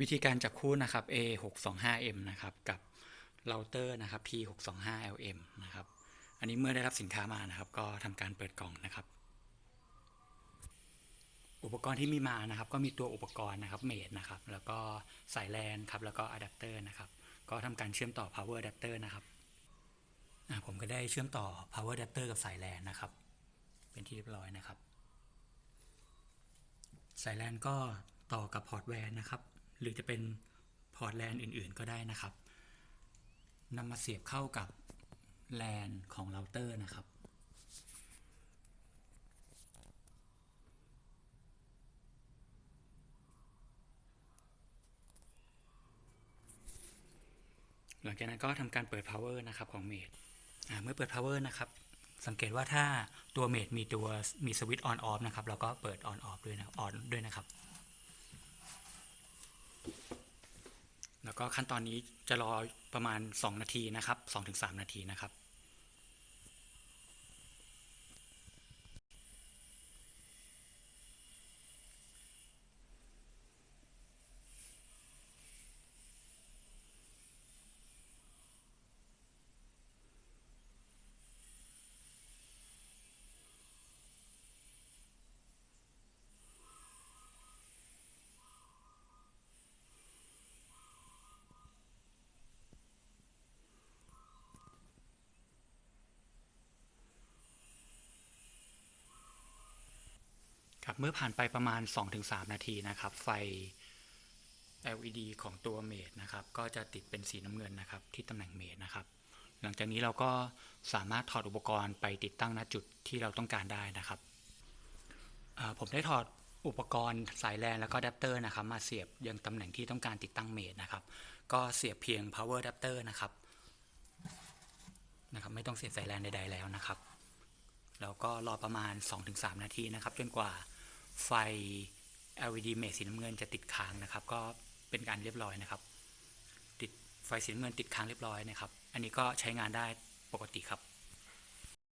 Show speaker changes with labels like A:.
A: วิธีการจับคู่นะครับ A 6 2 5 M นะครับกับเราเตอร์นะครับ P 6 2 5 LM นะครับ อันนี้เมื่อได้รับสินค้ามานะครับ ก็ทำการเปิดกล่องนะครับ อุปกรณ์ที่มีมานะครับ ก็มีตัวอุปกรณ์นะครับเมดนะครับ แล้วก็สายแลนครับ แล้วก็อะแดปเตอร์นะครับ ก็ทำการเชื่อมต่อ power adapter นะครับ ผมก็ได้เชื่อมต่อ power adapter กับสายแลนนะครับ เป็นที่เรียบร้อยนะครับ สายแลนก็ต่อกับพอร์ตแวนนะครับ หรือจะเป็นพอร์ตแลนอื่น ๆ ก็ได้นะครับนำมาเสียบเข้ากับแลนของเราเตอร์นะครับ หลังจากนั้นก็ทำการเปิด power นะครับของเมดเมื่อเปิด power นะครับสังเกตว่าถ้าตัวเมดมีตัวมีสวิตช์ on off นะครับ เราก็เปิด on off ด้วยนะ on ด้วยนะครับ แล้ว ก็ขั้นตอนนี้จะรอประมาณ 2 นาทีนะครับ2-3 นาทีนะครับ เมื่อผ่านไปประมาณ 2-3 นาทีนะครับ ไฟ LED ของตัวเมดนะครับ ก็จะติดเป็นสีน้ำเงินนะครับ ที่ตำแหน่งเมดนะครับ หลังจากนี้เราก็สามารถถอดอุปกรณ์ไปติดตั้งณจุดที่เราต้องการได้นะครับผมได้ถอดอุปกรณ์สายแลนแล้วก็อะแดปเตอร์นะครับ มาเสียบยังตำแหน่งที่ต้องการติดตั้งเมดนะครับ ก็เสียบเพียง power adapter นะครับนะครับ ไม่ต้องเสียบสายแลนใดๆแล้วนะครับ แล้วก็รอประมาณ 2-3 นาทีนะครับ จนกว่า ไฟ LED เมทสีน้ำเงินจะติดค้างนะครับ ก็เป็นการเรียบร้อยนะครับ ติดไฟสีน้ำเงินติดค้างเรียบร้อยนะครับ อันนี้ก็ใช้งานได้ปกติครับ